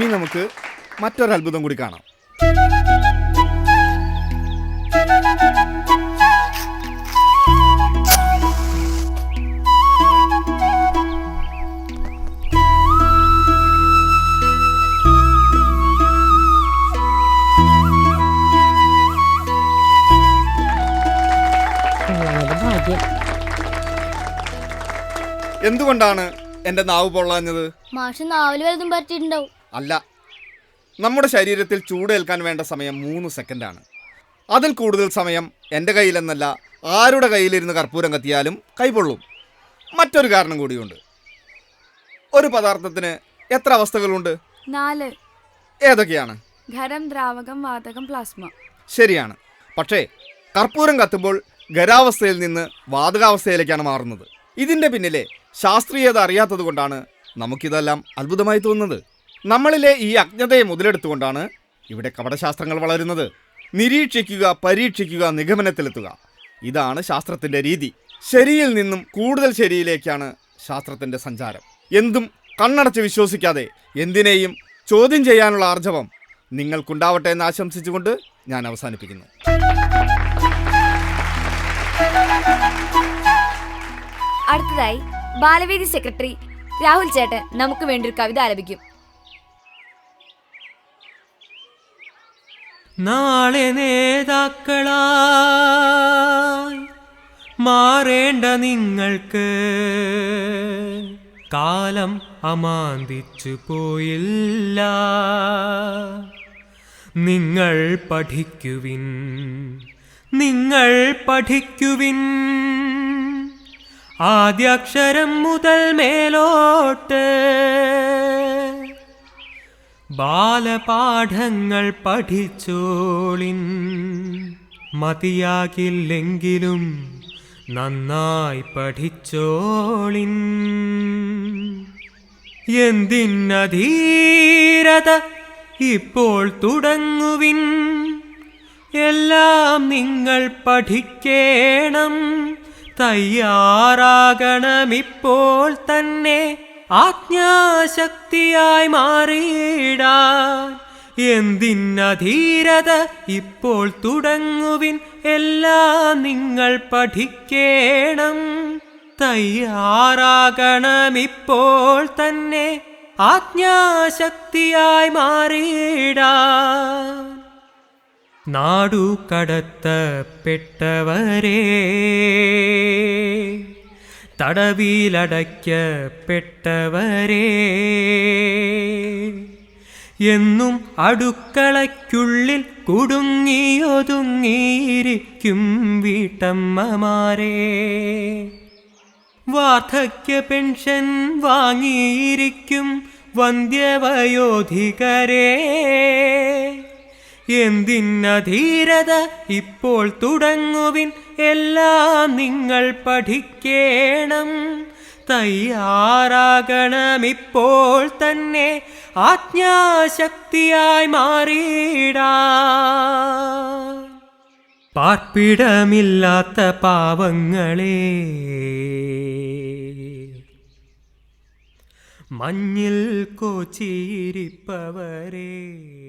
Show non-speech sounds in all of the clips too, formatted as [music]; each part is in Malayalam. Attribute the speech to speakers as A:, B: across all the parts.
A: നമുക്ക് മറ്റൊരു അത്ഭുതം കൂടി കാണാം. എന്തുകൊണ്ടാണ് എന്റെ നാവ് പൊള്ളാഞ്ഞത്?
B: മാഷ് നാവിൽ വലുതും പറ്റിയിട്ടുണ്ടാവും.
A: അല്ല. നമ്മുടെ ശരീരത്തിൽ ചൂടേൽക്കാൻ വേണ്ട സമയം മൂന്ന് സെക്കൻഡാണ്. അതിൽ കൂടുതൽ സമയം എന്റെ കയ്യിലെന്നല്ല ആരുടെ കയ്യിലിരുന്ന് കർപ്പൂരം കത്തിയാലും കൈപൊള്ളും. മറ്റൊരു കാരണം കൂടിയുണ്ട്. ഒരു പദാർത്ഥത്തിന് എത്ര അവസ്ഥകളുണ്ട്?
C: നാല്.
A: ഏതൊക്കെയാണ്?
C: ഖരം ദ്രാവകം വാതകം പ്ലാസ്മ.
A: ശരിയാണ്. പക്ഷേ കർപ്പൂരം കത്തുമ്പോൾ ഖരാവസ്ഥയിൽ നിന്ന് വാതകാവസ്ഥയിലേക്കാണ് മാറുന്നത്. ഇതിന്റെ പിന്നിലെ ശാസ്ത്രീയത അറിയാത്തത് കൊണ്ടാണ് നമുക്കിതെല്ലാം അത്ഭുതമായി തോന്നുന്നത്. നമ്മളിലെ ഈ അജ്ഞതയെ മുതലെടുത്തുകൊണ്ടാണ് ഇവിടെ കപടശാസ്ത്രങ്ങൾ വളരുന്നത്. നിരീക്ഷിക്കുക പരീക്ഷിക്കുക നിഗമനത്തിലെത്തുക. ഇതാണ് ശാസ്ത്രത്തിന്റെ രീതി. ശരിയിൽ നിന്നും കൂടുതൽ ശരിയിലേക്കാണ് ശാസ്ത്രത്തിന്റെ സഞ്ചാരം. എന്തും കണ്ണടച്ച് വിശ്വസിക്കാതെ എന്തിനേയും ചോദ്യം ചെയ്യാനുള്ള ആർജവം നിങ്ങൾക്കുണ്ടാവട്ടെ എന്ന് ആശംസിച്ചുകൊണ്ട് ഞാൻ അവസാനിപ്പിക്കുന്നു.
D: അടുത്തതായി ബാലവേദി സെക്രട്ടറി രാഹുൽ ചേട്ടൻ നമുക്ക് വേണ്ടി ഒരു കവിത ആലപിക്കും.
E: നാളെ നേതാക്കളായി മാറേണ്ട നിങ്ങൾക്ക്. കാലം അമാന്തിച്ചു പോയില്ല. നിങ്ങൾ പഠിക്കുവിൻ. നിങ്ങൾ പഠിക്കുവിൻ. ആദ്യാക്ഷരം മുതൽ മേലോട്ട് ബാലപാഠങ്ങൾ പഠിച്ചോളിൻ. മതിയാകില്ലെങ്കിലും നന്നായി പഠിച്ചോളിൻ. എന്തിനധീരത ഇപ്പോൾ തുടങ്ങുവിൻ? എല്ലാം നിങ്ങൾ പഠിക്കേണം. തയ്യാറാകണമിപ്പോൾ തന്നെ ആജ്ഞാശക്തിയായി മാറിയിടാൻ എന്തിനധീരത ഇപ്പോൾ തുടങ്ങുവിൻ എല്ലാ നിങ്ങൾ പഠിക്കേണം. തയ്യാറാകണമിപ്പോൾ തന്നെ ആജ്ഞാശക്തിയായി മാറിയിടാൻ. നാടു കടത്തപ്പെട്ടവരെ തടവിലടയ്ക്കപ്പെട്ടവരെ. എന്നും അടുക്കളയ്ക്കുള്ളിൽ കുടുങ്ങിയൊതുങ്ങിയിരിക്കും വീട്ടമ്മമാരെ. വാർദ്ധക്യ പെൻഷൻ വാങ്ങിയിരിക്കും വന്ധ്യവയോധികരെ. എന്തിനധീരത ഇപ്പോൾ തുടങ്ങുവിൻ? എല്ലാം നിങ്ങൾ പഠിക്കേണം. തയ്യാറാകണമിപ്പോൾ തന്നെ ആജ്ഞാശക്തിയായി മാറിയിടാ. പാർപ്പിടമില്ലാത്ത പാവങ്ങളെ. മഞ്ഞിൽ കോച്ചിയിരിപ്പവരെ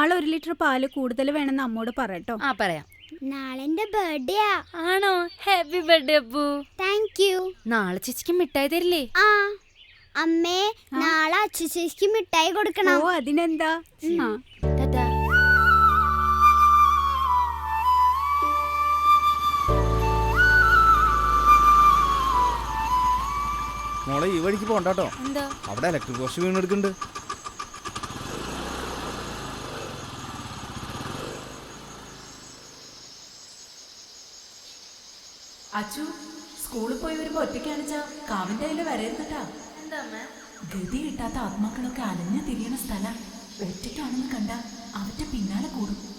F: നാളെ ഒരു ലിറ്റർ പാൽ കൂടുതൽ വേണമെന്ന് അമ്മോട് പറയട്ടോ
D: ആ പറയാം.
B: നാളെ എന്റെ ബർത്ത്ഡേ
D: ആണോ? Happy birthday Appu.
B: Thank you
D: നാളെ ചേച്ചിക്ക് മിഠായി തരില്ലേ?
B: ആ. അമ്മേ നാളെ അച്ചു മിഠായി കൊടുക്കണം.
F: ഓ അതിനെന്താ? ആ.
D: ടാറ്റാ.
G: മോളെ ഈ വഴിക്ക് പോകണ്ടാട്ടോ
H: എന്താ?
G: അവിടെ ഇലക്ട്രിക് പോസ്റ്റ് വീണെടുക്കുന്നുണ്ട്.
I: അച്ചു സ്കൂളിൽ പോയി വരുമ്പോ ഒറ്റയ്ക്കാണിച്ചാ കാവിന്റെ കയ്യിൽ വരരുന്നട്ടാ. ഗതി കിട്ടാത്ത ആത്മാക്കളൊക്കെ അലഞ്ഞു തിരിയണ സ്ഥലം. ഒറ്റയ്ക്കാണെന്ന് കണ്ട അവന്റെ പിന്നാലെ കൂടും.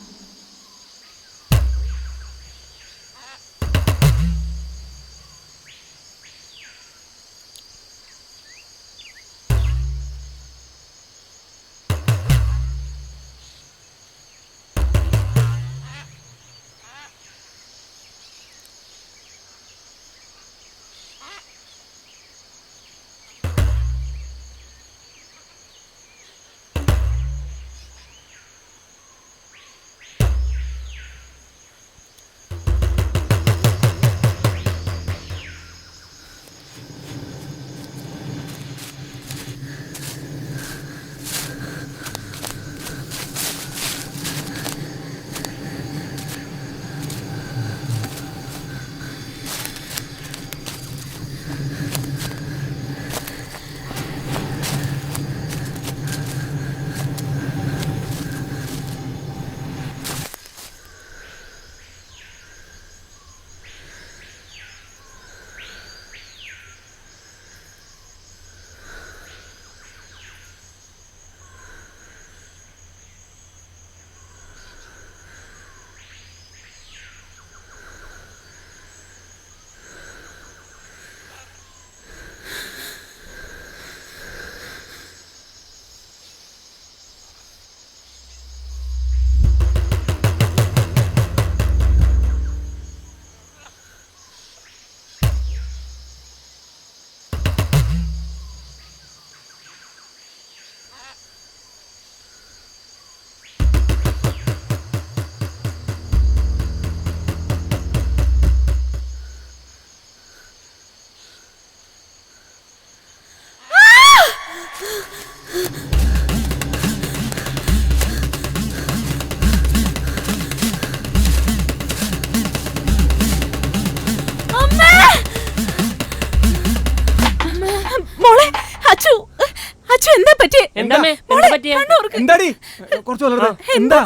J: കുറച്ച് വളർന്ന് എന്താ?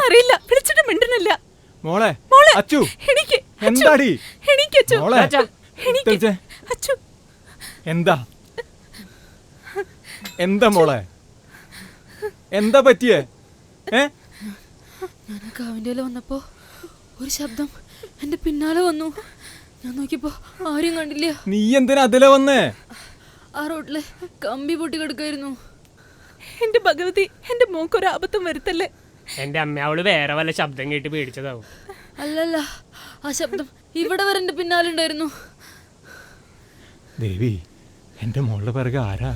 K: വിളിച്ചിട്ട്
J: മോളെ
K: മോളെ
J: അച്ചു
K: എനിക്ക്
J: എന്താടി?
K: എനിക്ക് അച്ചു.
J: മോളെ.
K: എനിക്ക്. അച്ചു.
J: എന്താ? എന്താ മോളെ? എന്താ പറ്റിയേ? ഏ?
A: ഞാൻ കാവിന്റെ വന്നപ്പോ ഒരു ശബ്ദം എന്റെ പിന്നാലെ വന്നു. ഞാൻ നോക്കിയപ്പോ ആരും കണ്ടില്ല.
J: നീ എന്തിനാ അതിലെ വന്നേ?
A: ആ റോഡിൽ കമ്പി പൊട്ടി കിടക്കായിരുന്നു
K: എന്റെ ഭഗവതി എന്റെ മോക്കൊരു അബദ്ധം വരുത്തല്ലേ?
L: എന്റെ അമ്മ അവൾ വേറെ വല്ല ശബ്ദം കേട്ട് പേടിച്ചതാവും.
A: അല്ലല്ല ആ ശബ്ദം ഇവിടെ വരെ പിന്നാലുണ്ടായിരുന്നു പിന്നാലെ
J: ദേവി എന്റെ മോളുടെ പിറകെ ആരാ?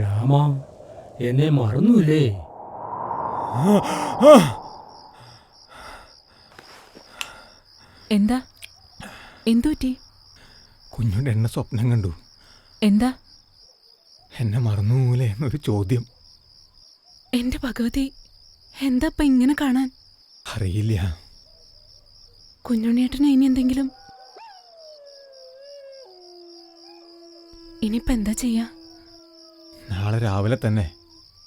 M: രാമ എന്നെ മറന്നൂലേ?
I: എന്താ? എന്തു പറ്റി?
J: കുഞ്ഞുണ്ട് എന്നെ സ്വപ്നം കണ്ടു.
I: എന്താ?
J: എന്നെ മറന്നൂലേ എന്നൊരു ചോദ്യം.
I: എന്റെ ഭഗവതി എന്താ ഇപ്പൊ ഇങ്ങനെ കാണാൻ?
J: അറിയില്ല.
I: കുഞ്ഞുണ്ണിയേട്ടന് ഇനി എന്തെങ്കിലും? ഇനിയിപ്പോ എന്താ ചെയ്യാ?
J: നാളെ രാവിലെ തന്നെ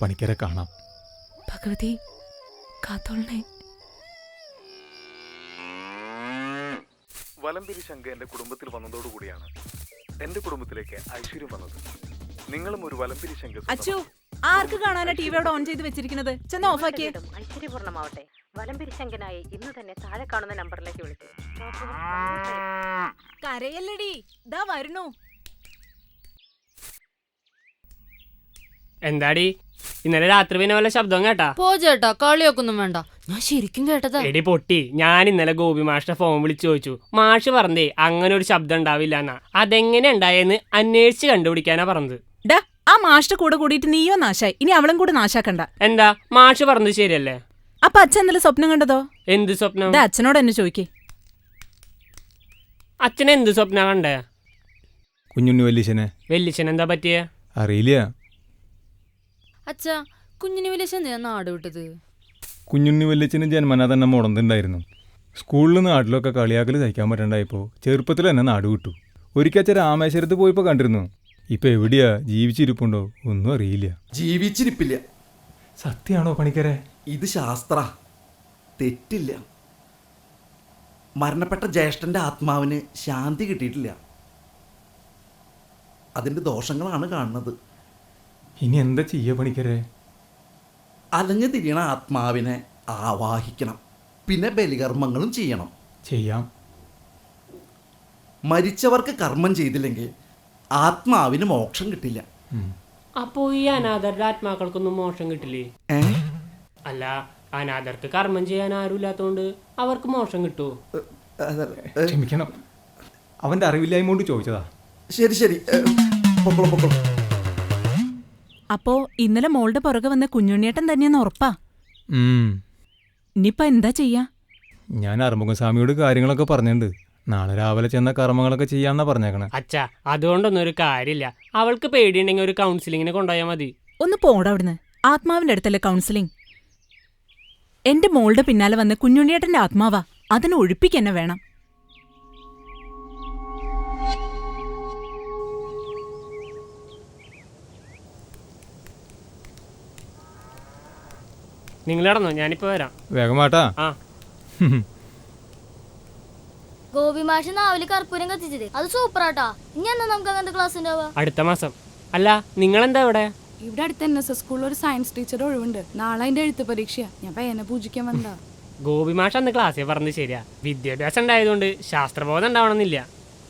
J: പണിക്കരെ കാണാം.
I: ഭഗവതി കാത്തോളണേ.
N: വലംപിരി ശങ്ക എന്റെ കുടുംബത്തിൽ വന്നതോടുകൂടിയാണ് എന്റെ കുടുംബത്തിലേക്ക് ഐശ്വര്യം വന്നത്. നിങ്ങളും ഒരു വലംപിരി ശങ്ക
I: അച്ചു ആർക്ക് കാണാനാ ടി വി അവിടെ ഓൺ ചെയ്ത് വെച്ചിരിക്കുന്നത്? ചെന്ന് ഓഫാക്കിയേ
O: വീടും ഐശ്വര്യപൂർണമാവട്ടെ വലംപിരിശങ്കനായി ഇന്ന് തന്നെ താഴെ കാണുന്ന നമ്പറിലേക്ക് വിളിച്ചു
I: കരയല്ലടി. ഇതാ വരണു
L: എന്താടി? ഇന്നലെ രാത്രി പിന്നെ വല്ല ശബ്ദം കേട്ടാ?
A: പോ ചേട്ടാ കളിയൊക്കൊന്നും വേണ്ട.
C: ഞാൻ ശരിക്കും കേട്ടതാ.
L: എടി പൊട്ടി ഞാൻ ഇന്നലെ ഗോപി മാഷിന്റെ ഫോൺ വിളിച്ചു ചോദിച്ചു. മാഷ് പറഞ്ഞേ അങ്ങനെ ഒരു ശബ്ദം ഉണ്ടാവില്ല എന്നാ. അതെങ്ങനെ ഉണ്ടായെന്ന് അന്വേഷിച്ച് കണ്ടുപിടിക്കാനാ പറഞ്ഞത്.
I: ഡാ ആ മാഷ്ട കൂടെ കൂടിയിട്ട് നീയോ നാശായി? ഇനി അവളും കൂടെ നാശാക്കണ്ട.
L: എന്താ? മാഷ് പറഞ്ഞത് ശരിയല്ലേ?
I: അപ്പൊ അച്ഛൻ എന്തെങ്കിലും സ്വപ്നം കണ്ടതോ?
L: എന്ത് സ്വപ്നം?
I: അച്ഛനോട് എന്നെ ചോദിക്കേ.
L: അച്ഛൻ എന്ത് സ്വപ്ന കണ്ടേ?
J: കുഞ്ഞുണ്ണി വല്യച്ഛനെ.
L: വെല്ലിച്ചൻ എന്താ പറ്റിയേ?
J: അറിയില്ല.
C: അച്ഛാ കുഞ്ഞിന് വലിയ എന്തിനാ നാട് വിട്ടത്?
J: കുഞ്ഞുണ്ണി വല്യച്ഛന് ജന്മനാ തന്നെ മുടന്തുണ്ടായിരുന്നു സ്കൂളിൽ നാട്ടിലൊക്കെ കളിയാക്കൽ സഹിക്കാൻ പറ്റണ്ടായപ്പോൾ ചെറുപ്പത്തിൽ തന്നെ നാട് വിട്ടു. ഒരിക്കൽ അച്ഛൻ രാമേശ്വരത്ത് പോയപ്പോൾ കണ്ടിരുന്നു. ഇപ്പൊ എവിടെയാ ജീവിച്ചിരിപ്പുണ്ടോ ഒന്നും അറിയില്ല.
A: ജീവിച്ചിരിപ്പില്ല.
J: സത്യാണോ പണിക്കരെ?
A: ഇത് ശാസ്ത്ര. തെറ്റില്ല. മരണപ്പെട്ട ജ്യേഷ്ഠന്റെ ആത്മാവിന് ശാന്തി കിട്ടിയിട്ടില്ല. അതിന്റെ ദോഷങ്ങളാണ് കാണുന്നത്.
J: ഇനി എന്താ ചെയ്യ പണിക്കരെ?
A: അലഞ്ഞു തിരിയണ ആത്മാവിനെ ആവാഹിക്കണം. പിന്നെ ബലികർമ്മങ്ങളും ചെയ്യണം.
J: ചെയ്യാം.
A: മരിച്ചവർക്ക് കർമ്മം ചെയ്തില്ലെങ്കിൽ ആത്മാവിന് മോക്ഷം കിട്ടില്ല.
L: അപ്പോ ഈ അനാഥരുടെ ആത്മാക്കൾക്കൊന്നും മോക്ഷം കിട്ടില്ലേ? അല്ല അനാഥർക്ക് കർമ്മം ചെയ്യാൻ ആരുമില്ലാത്തോണ്ട് അവർക്ക് മോശം കിട്ടുമോ
J: ക്ഷമിക്കണം. അവന്റെ അറിവില്ലായ്മ കൊണ്ട് ചോദിച്ചതാ.
A: ശരി ശരി. പൊക്കോളൂ പൊക്കോളൂ.
I: അപ്പോ ഇന്നലെ മോളുടെ പുറകെ വന്ന കുഞ്ഞുണ്ണിയേട്ടൻ തന്നെയെന്ന് ഉറപ്പാ. ഇനിയിപ്പ എന്താ ചെയ്യാ?
J: ഞാൻ അറുമുഖസ്വാമിയോട് കാര്യങ്ങളൊക്കെ പറഞ്ഞിട്ടുണ്ട്. നാളെ രാവിലെ ചെന്ന കർമ്മങ്ങളൊക്കെ ചെയ്യാന്നാ പറഞ്ഞേക്കണേ.
L: അച്ഛാ അതുകൊണ്ടൊന്നും ഒരു കാര്യമില്ല. അവൾക്ക് പേടിയുണ്ടെങ്കിൽ ഒരു കൗൺസിലിങ്ങിന് കൊണ്ടുപോയാൽ മതി.
I: ഒന്ന് പോടാ അവിടുന്ന്. ആത്മാവിന്റെ അടുത്തല്ലേ കൗൺസിലിംഗ് എന്റെ മോളുടെ പിന്നാലെ വന്ന് കുഞ്ഞുണ്ണിയേട്ടന്റെ ആത്മാവാ. അതിനെ ഒഴിപ്പിക്കന്നെ വേണം.
L: നിങ്ങൾ നടന്നോ? ഞാനിപ്പോ വരാം.
J: വേഗമാട്ടാ
L: ആ. [laughs]
B: ഗോപി മാഷ് നാവിൽ കർപ്പൂരം കത്തിച്ചത്. അത് സൂപ്പർ ആട്ടാ ഇനി എന്നാ നമുക്ക് അങ്ങനത്തെ ക്ലാസ് ഉണ്ടാവുക?
L: അടുത്ത മാസം. അല്ല നിങ്ങൾ എന്താ ഇവിടെ?
C: ഇവിടെ അടുത്ത് എൻ എസ് എസ് സ്കൂളിൽ ഒരു സയൻസ് ടീച്ചർ ഒഴിവുണ്ട്. നാളെ അതിന്റെ എഴുത്ത് പരീക്ഷയാ. ഞാൻ പയ്യനെ പൂജിക്കാൻ വന്നതാ. [laughs]
L: ഗോപി മാഷ് അന്ന് ക്ലാസ്സിൽ പറഞ്ഞത് ശരിയാ. വിദ്യാഭ്യാസം ഉണ്ടായതുകൊണ്ട് ശാസ്ത്രബോധം ഉണ്ടാവണമെന്നില്ല.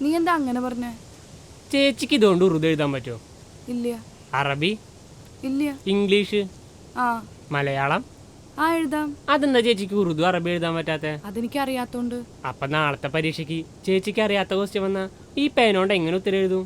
C: നീ എന്താ അങ്ങനെ പറഞ്ഞേ?
L: ചേച്ചിക്ക് ഇതുകൊണ്ട് ഉറുദു എഴുതാൻ പറ്റുമോ?
C: ഇല്ല.
L: അറബി?
C: ഇല്ല.
L: ഇംഗ്ലീഷ്?
C: ആ.
L: മലയാളം?
C: ആ എഴുതാം.
L: അതെന്താ ചേച്ചിക്ക് ഉറുദു അറബി എഴുതാൻ പറ്റാത്തെ?
C: അതെനിക്ക് അറിയാത്തോണ്ട്
L: അപ്പൊ നാളത്തെ പരീക്ഷയ്ക്ക് ചേച്ചിക്ക് അറിയാത്ത ക്വസ്റ്റ്യൻ വന്നാ ഈ പേനോണ്ട് എങ്ങനെ ഉത്തരം എഴുതും?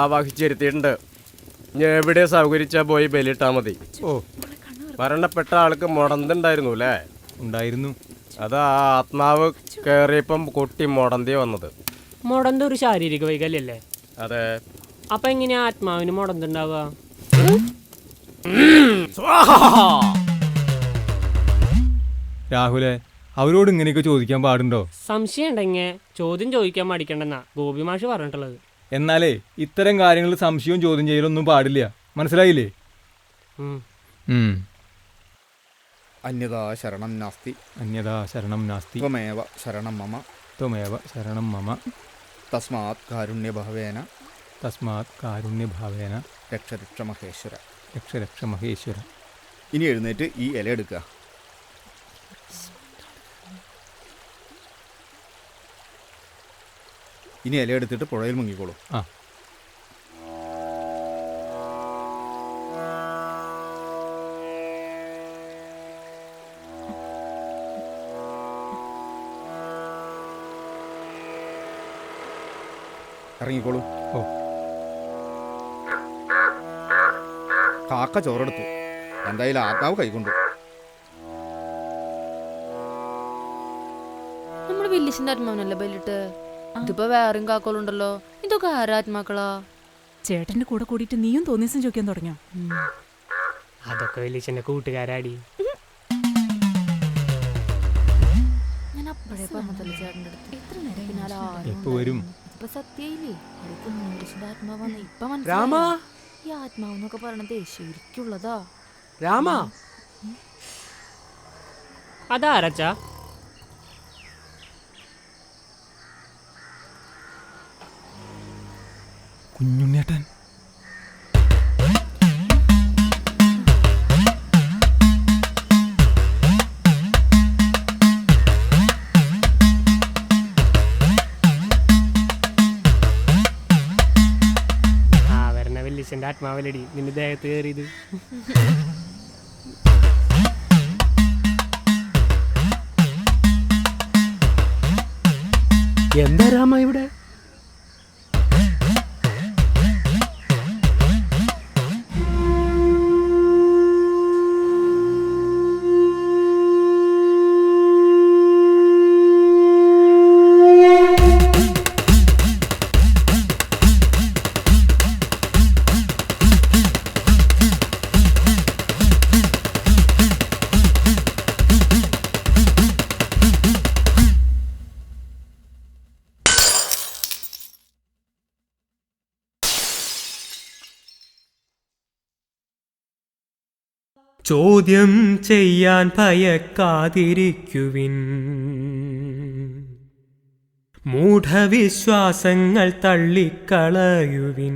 P: ആവാഹിച്ചിരുത്തിയിട്ടുണ്ട് എവിടെ സൗകര്യച്ചാ പോയി ബലിട്ടാ മതി.
J: ഓ.
P: മരണപ്പെട്ട ആൾക്ക് മുടന്തുണ്ടായിരുന്നു അല്ലേ?
J: ഉണ്ടായിരുന്നു.
P: അതാ ആത്മാവ് കയറിയപ്പം കൊട്ടി മുടന്തി വന്നത്.
L: മുടന്ത് ഒരു ശാരീരിക വൈകല്യല്ലേ?
P: അതെ.
L: അപ്പൊ എങ്ങനെയാ ആത്മാവിന് മുടന്തുണ്ടാവുക?
J: രാഹുലെ അവരോട് ഇങ്ങനെയൊക്കെ ചോദിക്കാൻ പാടുണ്ടോ?
L: സംശയം ഉണ്ടെങ്കിൽ ചോദ്യം ചോദിക്കാൻ മടിക്കണ്ടെന്നാ ഗോപി മാഷ് പറഞ്ഞിട്ടുള്ളത്.
J: എന്നാലേ ഇത്തരം കാര്യങ്ങൾ സംശയവും ചോദ്യം ചെയ്യലൊന്നും പാടില്ല. മനസ്സിലായില്ലേ.
A: അന്യതാ ശരണം നാസ്തി.
J: അന്യതാ ശരണം നാസ്തി.
A: ത്വമേവ ശരണം മമ.
J: ത്വമേവ ശരണം മമ.
A: തസ്മാത് കാരുണ്യഭാവേന.
J: തസ്മാത് കാരുണ്യഭാവേന.
A: രക്ഷ രക്ഷ മഹേശ്വര.
J: രക്ഷ രക്ഷ മഹേശ്വര.
A: ഇനി എഴുന്നേറ്റ് ഈ ഇല എടുക്കുക. ഇനി ഇല എടുത്തിട്ട് പുഴയിൽ മുങ്ങിക്കോളൂ.
J: ആ.
Q: ഇറങ്ങിക്കോളൂ.
J: ഓ.
Q: കാക്ക ചോറെടുത്തു. എന്തായാലും ആത്മാവ് കൈകൊണ്ടു?
A: നമ്മുടെ വലിയ ആത്മാവനല്ലേ ബലിട്ട്? ഇതിപ്പോ വേറെയും കാക്കോളുണ്ടല്ലോ ഇതൊക്കെ ആരാത്മാക്കളാ
I: ചേട്ടന്റെ കൂടെ കൂടിയിട്ട് നീയും തോന്നിയസം ചോദിക്കാൻ തുടങ്ങിയോ?
D: അതൊക്കെ വലിയ കൂട്ടുകാരാടി.
A: ഈ ആത്മാവെന്നൊക്കെ പറയണത് ശരിക്കുള്ളതാ.
R: രാമാ?
D: അതാരച്ചാ?
J: കുഞ്ഞുണ്ണിയേട്ടൻ
D: ആ വരണ വലിയച്ഛന്റെ ആത്മാവലടി നിന്റെ ദേഹത്ത് കയറിയത് എന്താ രാമ ഇവിടെ?
E: ചോദ്യം ചെയ്യാൻ ഭയക്കാതിരിക്കുവിൻ. മൂഢവിശ്വാസങ്ങൾ തള്ളിക്കളയുവിൻ.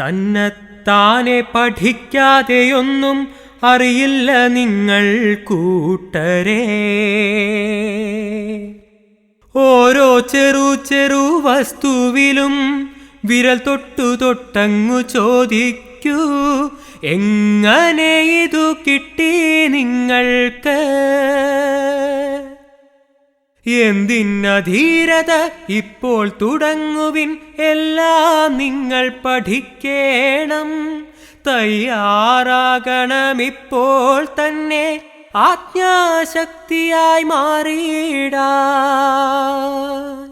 E: തന്നെത്താനെ പഠിക്കാതെയൊന്നും അറിയില്ല നിങ്ങൾ കൂട്ടരെ. ഓരോ ചെറു ചെറു വസ്തുവിലും വിരൽ തൊട്ടു തൊട്ടങ്ങു ചോദിക്കൂ എങ്ങനെ ഇതു കിട്ടി നിങ്ങൾക്ക്? എന്തിനധീരത ഇപ്പോൾ തുടങ്ങുവിൻ എല്ലാം നിങ്ങൾ പഠിക്കേണം. തയ്യാറാകണം ഇപ്പോൾ തന്നെ ആജ്ഞാശക്തിയായി മാറിയിടാൻ